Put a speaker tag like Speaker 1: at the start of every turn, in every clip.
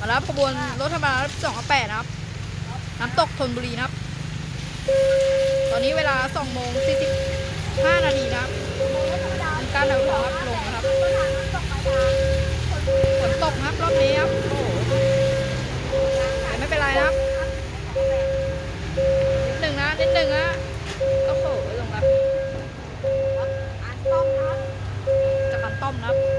Speaker 1: มารับขบวนรถธรรมดาสองแปดนะครับ น้ำตกธนบุรีนะครับ ตอนนี้เวลาสองโมงสี่สิบห้านาทีนะครับทำการเดินทางครับลงนะครับฝนตกนะครับรอบนี้ครับโอ้โหแต่ไม่เป็นไรนะครับนิดหนึ่งนะนิดหนึ่งนะโอ้โหลงแล้วจากการต้มนะครับ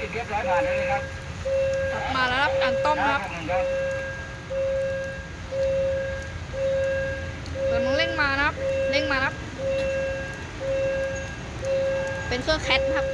Speaker 2: ติดเรียบร้อยผ่านเลยครับ
Speaker 1: มาแล้วครับอ่างต้มครับ
Speaker 2: หนึ่งครับ
Speaker 1: กำลังเร่งมานะครับเร่งมานะครับ เป็นเครื่องแคทครับ